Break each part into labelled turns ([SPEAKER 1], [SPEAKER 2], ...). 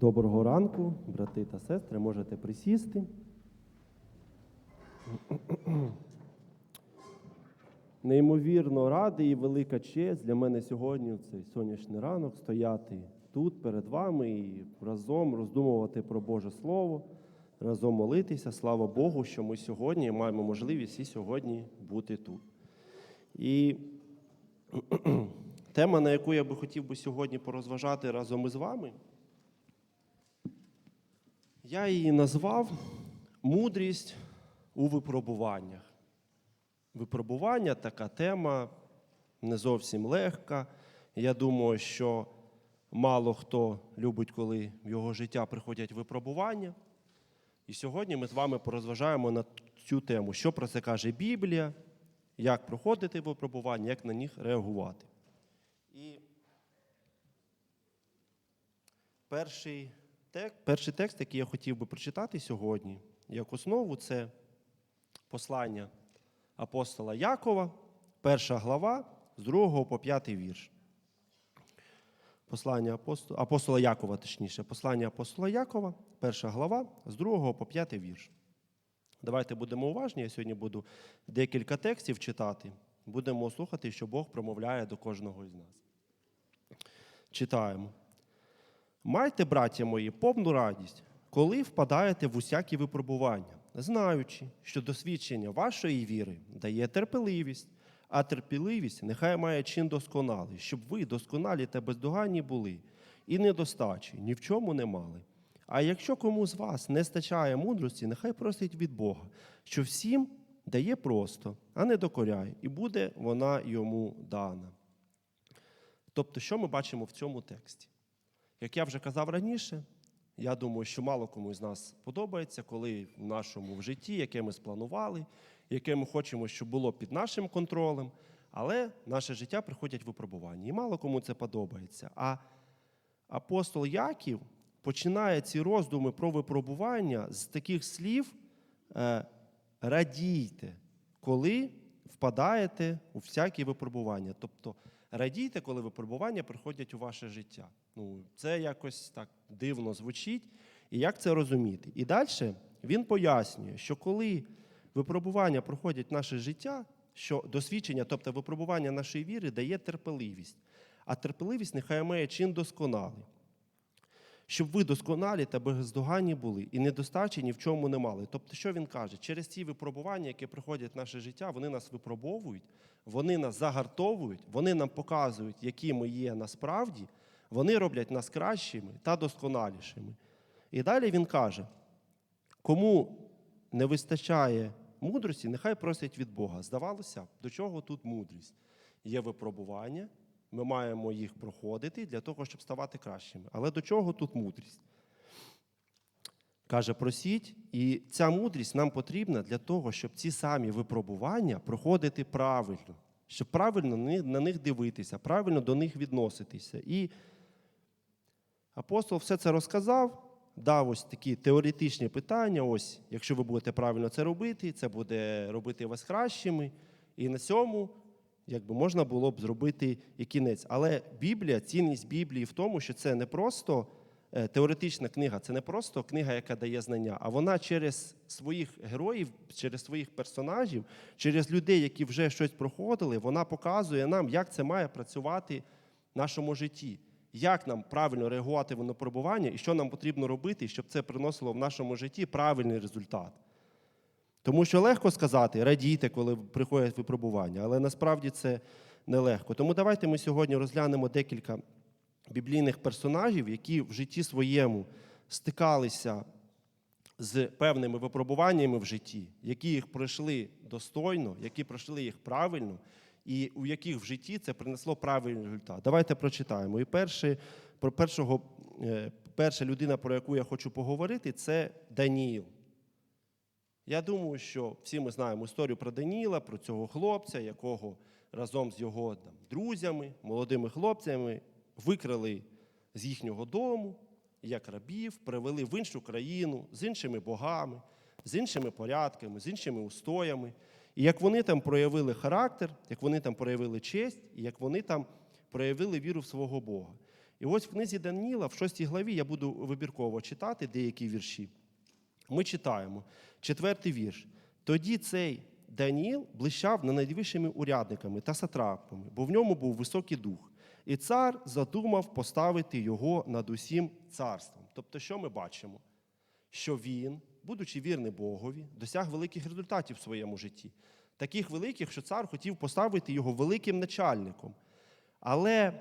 [SPEAKER 1] Доброго ранку, брати та сестри, можете присісти. Неймовірно радий і велика честь для мене сьогодні в цей сонячний ранок стояти тут перед вами і разом роздумувати про Боже Слово, разом молитися. Слава Богу, що ми сьогодні маємо можливість і сьогодні бути тут. І тема, на яку я би хотів би сьогодні порозважати разом із вами, я її назвав мудрість у випробуваннях. Випробування така тема не зовсім легка. Я думаю, що мало хто любить, коли в його життя приходять випробування. І сьогодні ми з вами порозважаємо на цю тему, що про це каже Біблія, як проходити випробування, як на них реагувати. І перший перший текст, який я хотів би прочитати сьогодні, як основу, це послання апостола Якова, перша глава, з 2 по 5 вірш. Послання апостола, апостола Якова, точніше, послання апостола Якова, перша глава, з 2 по 5 вірш. Давайте будемо уважні. Я сьогодні буду декілька текстів читати. Будемо слухати, що Бог промовляє до кожного із нас. Читаємо. Майте, браття мої, повну радість, коли впадаєте в усякі випробування, знаючи, що досвідчення вашої віри дає терпеливість, а терпеливість нехай має чин досконалий, щоб ви досконалі та бездоганні були, і недостачі ні в чому не мали. А якщо кому з вас не стачає мудрості, нехай просить від Бога, що всім дає просто, а не докоряє, і буде вона йому дана. Тобто, що ми бачимо в цьому тексті? Як я вже казав раніше, я думаю, що мало кому з нас подобається, коли в нашому в житті, яке ми спланували, яке ми хочемо, щоб було під нашим контролем, але наше життя приходять випробування. І мало кому це подобається. А апостол Яків починає ці роздуми про випробування з таких слів е, радійте, коли впадаєте у всякі випробування. Тобто радійте, коли випробування приходять у ваше життя. Ну, Це якось так дивно звучить. І як це розуміти? І далі він пояснює, що коли випробування проходять наше життя, що досвідчення, тобто випробування нашої віри, дає терпеливість. А терпеливість нехай має чин досконалий. Щоб ви досконалі та бездоганні були і недостачі ні в чому не мали. Тобто, що він каже? Через ці випробування, які приходять в наше життя, вони нас випробовують, вони нас загартовують, вони нам показують, які ми є насправді, вони роблять нас кращими та досконалішими. І далі він каже: кому не вистачає мудрості, нехай просять від Бога. Здавалося б, до чого тут мудрість? Є випробування, ми маємо їх проходити для того, щоб ставати кращими. Але до чого тут мудрість? Каже, просіть, і ця мудрість нам потрібна для того, щоб ці самі випробування проходити правильно, щоб правильно на них дивитися, правильно до них відноситися. І апостол все це розказав, дав ось такі теоретичні питання. Ось, якщо ви будете правильно це робити, це буде робити вас кращими. І на цьому якби можна було б зробити і кінець. Але Біблія, цінність Біблії в тому, що це не просто е, теоретична книга, це не просто книга, яка дає знання, а вона через своїх героїв, через своїх персонажів, через людей, які вже щось проходили, вона показує нам, як це має працювати в нашому житті. Як нам правильно реагувати на пробування і що нам потрібно робити, щоб це приносило в нашому житті правильний результат. Тому що легко сказати, радійте, коли приходять випробування, але насправді це нелегко. Тому давайте ми сьогодні розглянемо декілька біблійних персонажів, які в житті своєму стикалися з певними випробуваннями в житті, які їх пройшли достойно, які пройшли їх правильно, і у яких в житті це принесло правильний результат. Давайте прочитаємо. І перший, про першого, е, перша людина, про яку я хочу поговорити, це Даніїл. Я думаю, що всі ми знаємо історію про Даніла, про цього хлопця, якого разом з його там, друзями, молодими хлопцями викрали з їхнього дому, як рабів, привели в іншу країну з іншими богами, з іншими порядками, з іншими устоями. І як вони там проявили характер, як вони там проявили честь, і як вони там проявили віру в свого Бога. І ось в книзі Даніла, в 6 главі, я буду вибірково читати деякі вірші. Ми читаємо четвертий вірш. Тоді цей Даніїл блищав над найвищими урядниками та сатрапами, бо в ньому був високий дух. І цар задумав поставити його над усім царством. Тобто, що ми бачимо? Що він, будучи вірний Богові, досяг великих результатів в своєму житті. Таких великих, що цар хотів поставити його великим начальником. Але,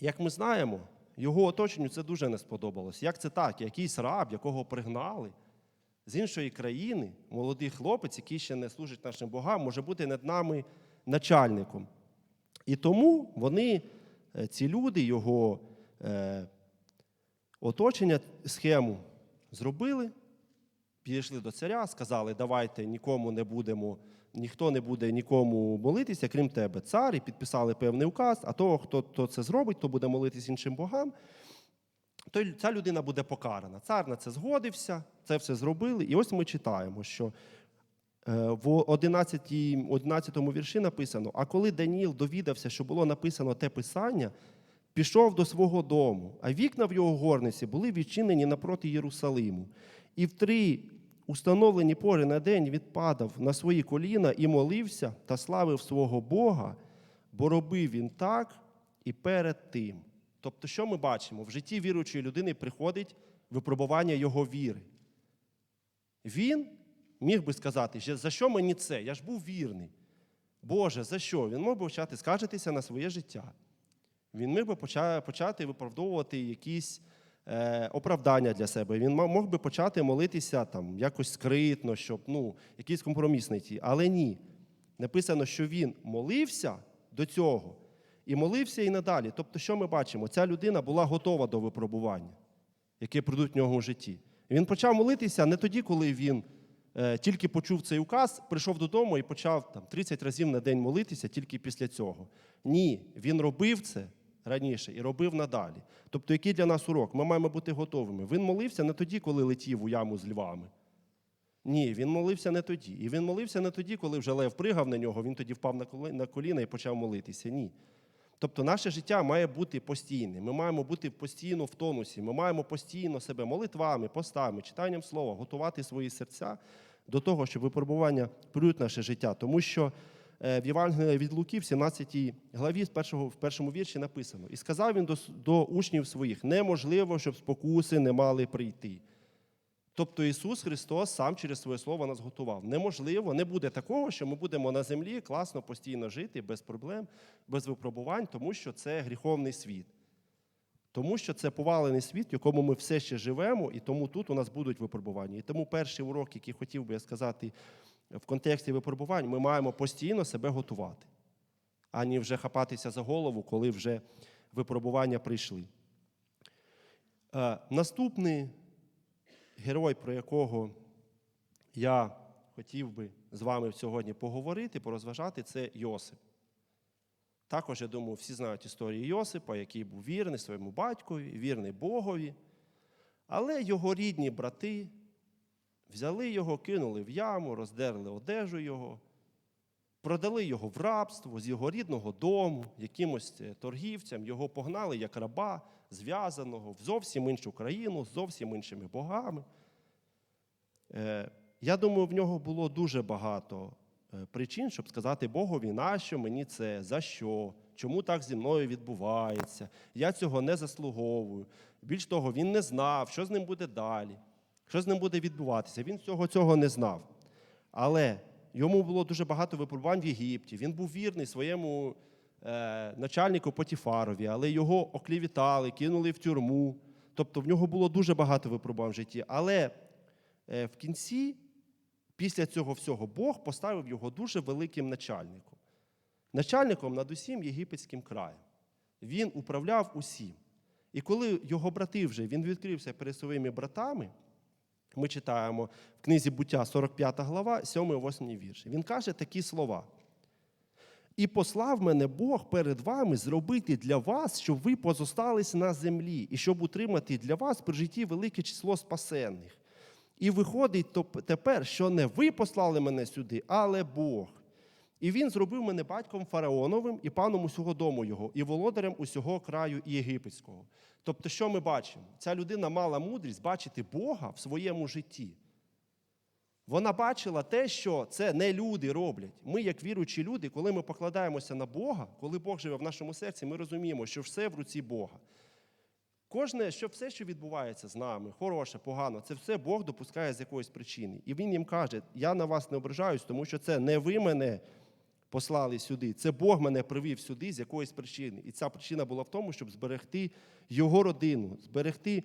[SPEAKER 1] як ми знаємо, його оточенню це дуже не сподобалось. Як це так? Якийсь раб, якого пригнали з іншої країни, молодий хлопець, який ще не служить нашим богам, може бути над нами начальником. І тому вони, е, ці люди, його е, оточення, схему зробили, підійшли до царя, сказали, давайте нікому не будемо, ніхто не буде нікому молитися, крім тебе, цар, і підписали певний указ, а того, хто, хто це зробить, хто буде молитись іншим богам, то ця людина буде покарана. Цар на це згодився, це все зробили. І ось ми читаємо, що е, в 11, 11 вірші написано: а коли Даніїл довідався, що було написано те писання, пішов до свого дому, а вікна в його горниці були відчинені напроти Єрусалиму. І в три установлені пори на день відпадав на свої коліна і молився та славив свого Бога, бо робив він так і перед тим. Тобто, що ми бачимо? В житті віруючої людини приходить випробування його віри. Він міг би сказати, «Же- за що мені це? Я ж був вірний. Боже, за що? Він мог би почати скаржитися на своє життя. Він міг би почати виправдовувати якісь оправдання для себе. Він мог би почати молитися там, якось скритно, щоб ну, якийсь компроміс знайти. Але ні. Написано, що він молився до цього і молився і надалі. Тобто, що ми бачимо? Ця людина була готова до випробування, яке прийдуть в нього у житті. Він почав молитися не тоді, коли він е, тільки почув цей указ, прийшов додому і почав там, 30 разів на день молитися тільки після цього. Ні, він робив це раніше і робив надалі. Тобто, який для нас урок? Ми маємо бути готовими. Він молився не тоді, коли летів у яму з львами. Ні, він молився не тоді. І він молився не тоді, коли вже лев пригав на нього, він тоді впав на коліна і почав молитися. Ні. Тобто наше життя має бути постійним. Ми маємо бути постійно в тонусі. Ми маємо постійно себе молитвами, постами, читанням слова, готувати свої серця до того, щоб випробування в наше життя. Тому що в Євангелії від Луки, в 17 главі, в першому вірші написано: І сказав він до, до учнів своїх: неможливо, щоб спокуси не мали прийти. Тобто Ісус Христос сам через своє слово нас готував. Неможливо, не буде такого, що ми будемо на землі класно постійно жити без проблем, без випробувань, тому що це гріховний світ. Тому що це повалений світ, в якому ми все ще живемо, і тому тут у нас будуть випробування. І тому перший урок, який хотів би я сказати в контексті випробувань, ми маємо постійно себе готувати, ані вже хапатися за голову, коли вже випробування прийшли. Е, Наступний герой, про якого я хотів би з вами сьогодні поговорити, порозважати, це Йосип. Також, я думаю, всі знають історію Йосипа, який був вірний своєму батькові, вірний Богові. Але його рідні брати взяли його, кинули в яму, роздерли одежу його, продали його в рабство з його рідного дому, якимось е, торгівцям, його погнали як раба, зв'язаного в зовсім іншу країну, з зовсім іншими богами. Е, Я думаю, в нього було дуже багато е, причин, щоб сказати Богові, нащо мені це, за що, чому так зі мною відбувається. Я цього не заслуговую. Більш того, він не знав, що з ним буде далі, що з ним буде відбуватися. Він цього цього не знав. Але йому було дуже багато випробувань в Єгипті. Він був вірний своєму е, начальнику Потіфарові, але його оклівітали, кинули в тюрму. Тобто в нього було дуже багато випробувань в житті. Але е, в кінці, після цього всього, Бог поставив його дуже великим начальником. Начальником над усім єгипетським краєм. Він управляв усім. І коли його брати вже він відкрився перед своїми братами, ми читаємо в книзі буття 45 глава, 7-8 вірш. Він каже такі слова. І послав мене Бог перед вами зробити для вас, щоб ви позостались на землі, і щоб утримати для вас при житті велике число спасенних. І виходить тепер, що не ви послали мене сюди, але Бог. І він зробив мене батьком фараоновим і паном усього дому його, і володарем усього краю єгипетського. Тобто, що ми бачимо? Ця людина мала мудрість бачити Бога в своєму житті. Вона бачила те, що це не люди роблять. Ми, як віруючі люди, коли ми покладаємося на Бога, коли Бог живе в нашому серці, ми розуміємо, що все в руці Бога. Кожне, що все, що відбувається з нами, хороше, погано, це все Бог допускає з якоїсь причини. І Він їм каже: я на вас не ображаюсь, тому що це не ви мене послали сюди, це Бог мене привів сюди з якоїсь причини. І ця причина була в тому, щоб зберегти його родину, зберегти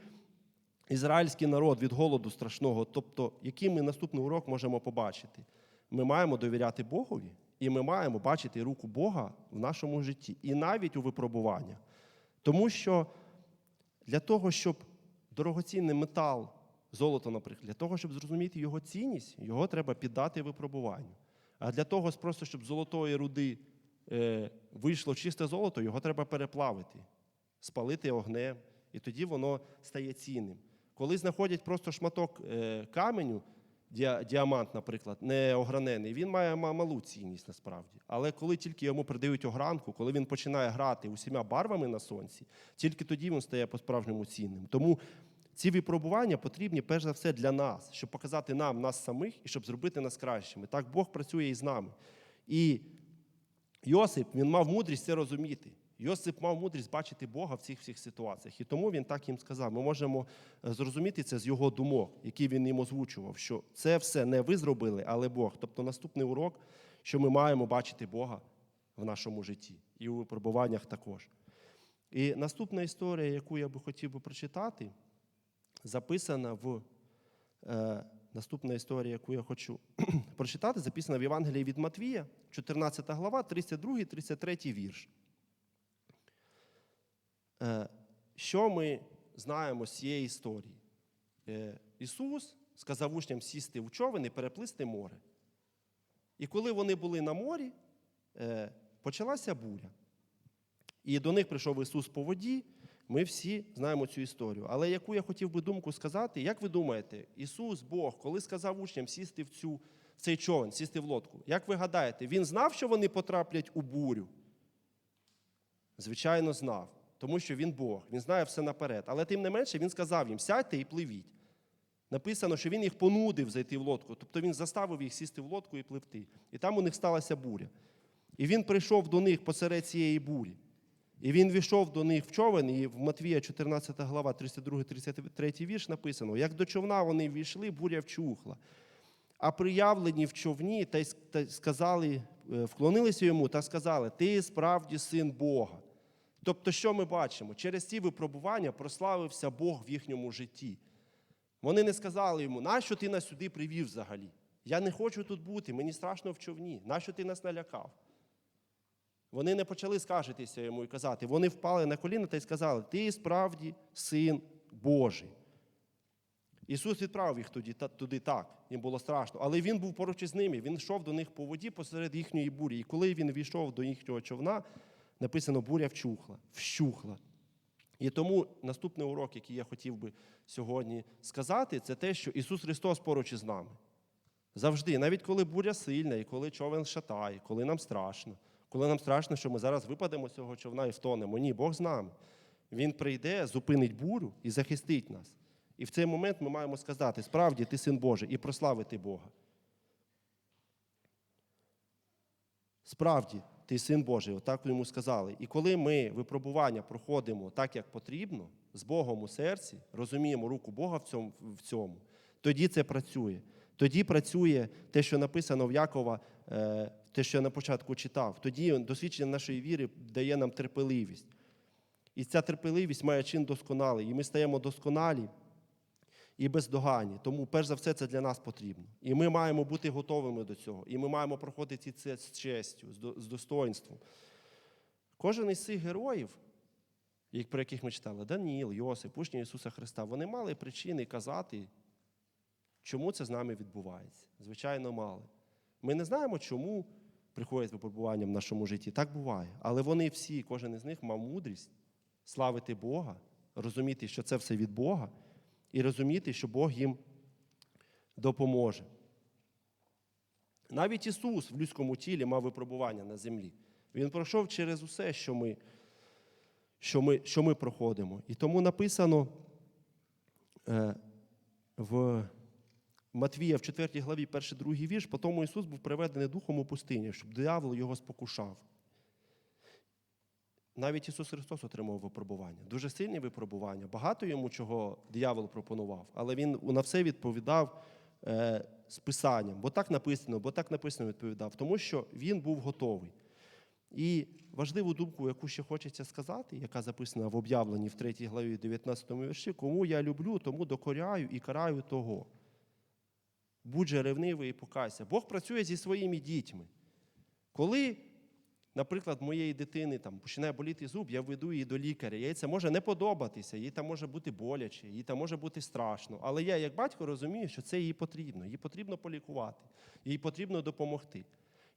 [SPEAKER 1] ізраїльський народ від голоду страшного. Тобто, який ми наступний урок можемо побачити? Ми маємо довіряти Богові, і ми маємо бачити руку Бога в нашому житті, і навіть у випробуваннях. Тому що для того, щоб дорогоцінний метал, золото, наприклад, для того, щоб зрозуміти його цінність, його треба піддати випробуванню. А для того, просто щоб з золотої руди е, вийшло чисте золото, його треба переплавити, спалити огнем, і тоді воно стає цінним. Коли знаходять просто шматок е, каменю, діамант, наприклад, не огранений, він має малу цінність насправді. Але коли тільки йому придають огранку, коли він починає грати усіма барвами на сонці, тільки тоді він стає по-справжньому цінним. Тому ці випробування потрібні перш за все для нас, щоб показати нам нас самих і щоб зробити нас кращими. Так Бог працює і з нами. І Йосип він мав мудрість це розуміти. Йосип мав мудрість бачити Бога в цих всіх ситуаціях. І тому він так їм сказав. Ми можемо е, зрозуміти це з його думок, які він їм озвучував, що це все не ви зробили, але Бог. Тобто наступний урок, що ми маємо бачити Бога в нашому житті і у випробуваннях також. І наступна історія, яку я би хотів би прочитати, записана в е, наступна історія, яку я хочу прочитати, записана в Євангелії від Матвія, 14 глава, 32, 33 вірш. Е, що ми знаємо з цієї історії? Е, Ісус сказав учням сісти в човен і переплисти море. І коли вони були на морі, е, почалася буря. І до них прийшов Ісус по воді. Ми всі знаємо цю історію. Але яку я хотів би думку сказати, як ви думаєте, Ісус, Бог, коли сказав учням сісти в, цю, в цей човен, сісти в лодку, як ви гадаєте, Він знав, що вони потраплять у бурю? Звичайно, знав, тому що він Бог, він знає все наперед. Але тим не менше він сказав їм: сядьте і пливіть. Написано, що він їх понудив зайти в лодку, тобто він заставив їх сісти в лодку і пливти. І там у них сталася буря. І він прийшов до них посеред цієї бурі. І він війшов до них в човен, і в Матвія 14 глава, 32-33 вірш написано: як до човна вони війшли, буря вчухла. А приявлені в човні та й с- та й сказали, е, вклонилися йому та сказали: Ти справді син Бога. Тобто, що ми бачимо? Через ці випробування прославився Бог в їхньому житті. Вони не сказали йому, нащо ти нас сюди привів взагалі? Я не хочу тут бути, мені страшно в човні. Нащо ти нас налякав? Вони не почали скаржитися йому і казати. Вони впали на коліна та й сказали: Ти справді син Божий. Ісус відправив їх туди, туди так, їм було страшно. Але Він був поруч із ними, Він йшов до них по воді посеред їхньої бурі. І коли він війшов до їхнього човна, написано, буря вчухла, вщухла. І тому наступний урок, який я хотів би сьогодні сказати, це те, що Ісус Христос поруч із нами. Завжди, навіть коли буря сильна, і коли човен шатає, коли нам страшно, коли нам страшно, що ми зараз випадемо з цього човна і втонемо. Ні, Бог з нами. Він прийде, зупинить бурю і захистить нас. І в цей момент ми маємо сказати: справді ти син Божий, і прославити Бога. Справді, ти син Божий, отак йому сказали. І коли ми випробування проходимо так, як потрібно, з Богом у серці, розуміємо руку Бога в цьому, в цьому тоді це працює. Тоді працює те, що написано в Якова, те, що я на початку читав. Тоді досвідчення нашої віри дає нам терпеливість. І ця терпеливість має чин досконалий. І ми стаємо досконалі і бездоганні. Тому, перш за все, це для нас потрібно. І ми маємо бути готовими до цього. І ми маємо проходити це з честю, з достоинством. Кожен із цих героїв, про яких ми читали, Даніл, Йосип, учні Ісуса Христа, вони мали причини казати, чому це з нами відбувається. Звичайно, мали. Ми не знаємо, чому приходять випробування в нашому житті. Так буває. Але вони всі, кожен із них мав мудрість славити Бога, розуміти, що це все від Бога, і розуміти, що Бог їм допоможе. Навіть Ісус в людському тілі мав випробування на землі. Він пройшов через усе, що ми, що ми, що ми проходимо. І тому написано е, в Матвія в 4 главі, перший другий вірш, по тому Ісус був приведений духом у пустині, щоб диявол його спокушав. Навіть Ісус Христос отримав випробування. Дуже сильні випробування. Багато йому чого диявол пропонував, але він на все відповідав е, з писанням, бо так написано, бо так написано відповідав, тому що він був готовий. І важливу думку, яку ще хочеться сказати, яка записана в об'явленні в 3 главі 19 вірші, кому я люблю, тому докоряю і караю того. Будь же ревнивий і покайся. Бог працює зі своїми дітьми. Коли, наприклад, моєї дитини там, починає боліти зуб, я веду її до лікаря. Їй це може не подобатися, їй там може бути боляче, їй там може бути страшно. Але я, як батько, розумію, що це їй потрібно. Їй потрібно полікувати, їй потрібно допомогти.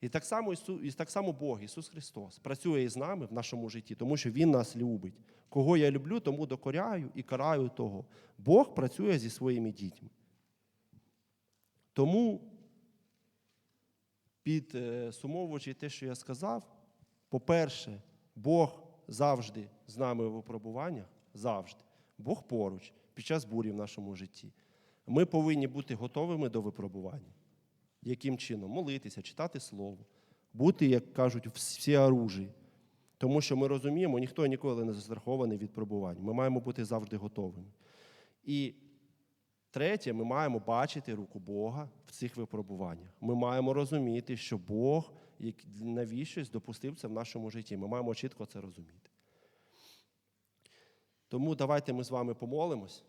[SPEAKER 1] І так само і так само Бог, Ісус Христос, працює із нами в нашому житті, тому що Він нас любить. Кого я люблю, тому докоряю і караю того. Бог працює зі своїми дітьми. Тому, підсумовуючи те, що я сказав, по-перше, Бог завжди з нами в випробуваннях, завжди. Бог поруч під час бурі в нашому житті. Ми повинні бути готовими до випробування. Яким чином? Молитися, читати Слово, бути, як кажуть, всі оружі. Тому що ми розуміємо, ніхто ніколи не застрахований від пробувань. Ми маємо бути завжди готовими. І Третє, ми маємо бачити руку Бога в цих випробуваннях. Ми маємо розуміти, що Бог навіщось допустив це в нашому житті. Ми маємо чітко це розуміти. Тому давайте ми з вами помолимось,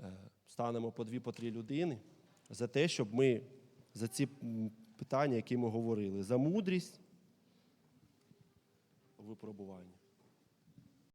[SPEAKER 1] Е, станемо по дві, по три людини за те, щоб ми за ці питання, які ми говорили, за мудрість у випробуванні.